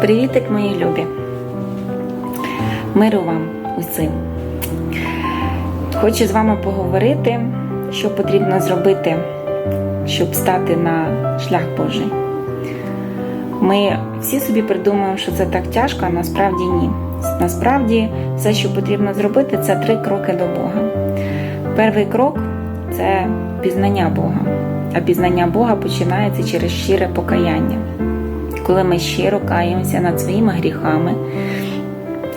Привітик, мої любі! Миру вам усім! Хочу з вами поговорити, що потрібно зробити, щоб стати на шлях Божий. Ми всі собі придумуємо, що це так тяжко, а насправді ні. Насправді, все, що потрібно зробити, це три кроки до Бога. Перший крок це пізнання Бога. А пізнання Бога починається через щире покаяння. Коли ми щиро каємося над своїми гріхами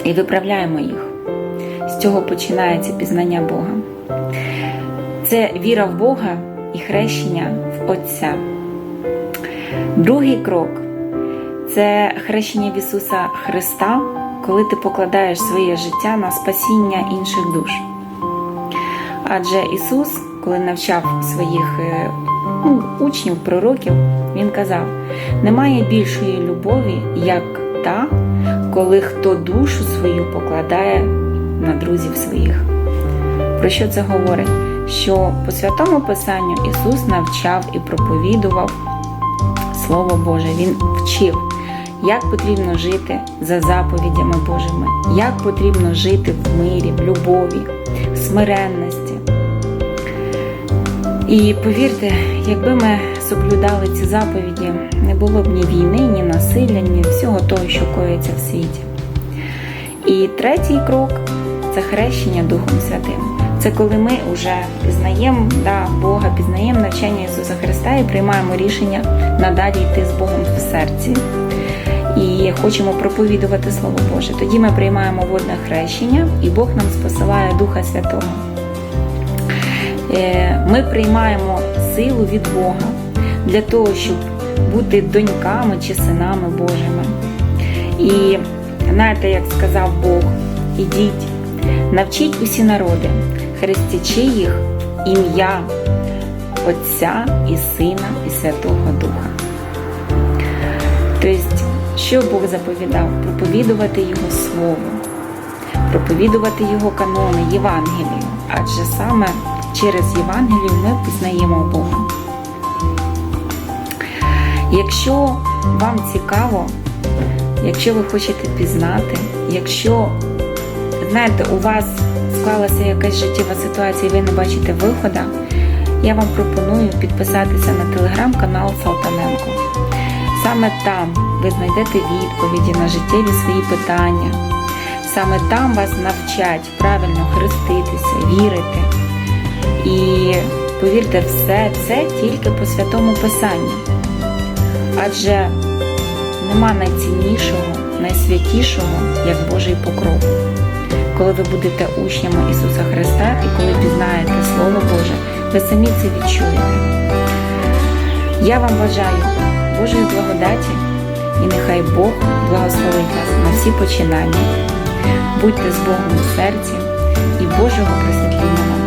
і виправляємо їх. З цього починається пізнання Бога. Це віра в Бога і хрещення в Отця. Другий крок це хрещення в Ісуса Христа, коли ти покладаєш своє життя на спасіння інших душ. Адже Ісус, коли навчав своїх е, ну, учнів, пророків, Він казав: немає більшої любові, як та, коли хто душу свою покладає на друзів своїх. Про що це говорить? Що по святому Писанню Ісус навчав і проповідував Слово Боже, Він вчив, як потрібно жити за заповідями Божими, як потрібно жити в мирі, в любові, в смиренності. І повірте, якби ми соблюдали ці заповіді, не було б ні війни, ні насилля, ні всього того, що коїться в світі. І третій крок це хрещення Духом Святим. Це коли ми вже пізнаємо да, Бога, пізнаємо навчання Ісуса Христа і приймаємо рішення надалі йти з Богом в серці. І хочемо проповідувати Слово Боже. Тоді ми приймаємо водне хрещення, і Бог нам спосилає Духа Святого. Е, Ми приймаємо силу від Бога для того, щоб бути доньками чи синами Божими. І знаєте, як сказав Бог, ідіть, навчіть усі народи, хрестячи їх ім'я Отця і Сина, і Святого Духа. Тобто, що Бог заповідав? Проповідувати Його Слово, проповідувати Його канони, Євангелію. Адже саме через Євангелію ми пізнаємо Бога. Якщо вам цікаво, якщо ви хочете пізнати, якщо знаєте, у вас склалася якась життєва ситуація і ви не бачите виходу, я вам пропоную підписатися на телеграм-канал Салтаненко. Саме там ви знайдете відповіді на життєві свої питання. Саме там вас навчать правильно хреститися, вірити. І повірте, все це тільки по святому Писанню. Адже нема найціннішого, найсвятішого, як Божий покров. Коли ви будете учнями Ісуса Христа і коли пізнаєте Слово Боже, ви самі це відчуєте. Я вам бажаю Божої благодаті і нехай Бог благословить вас на всі починання. Будьте з Богом у серці і Божого просвітління вам.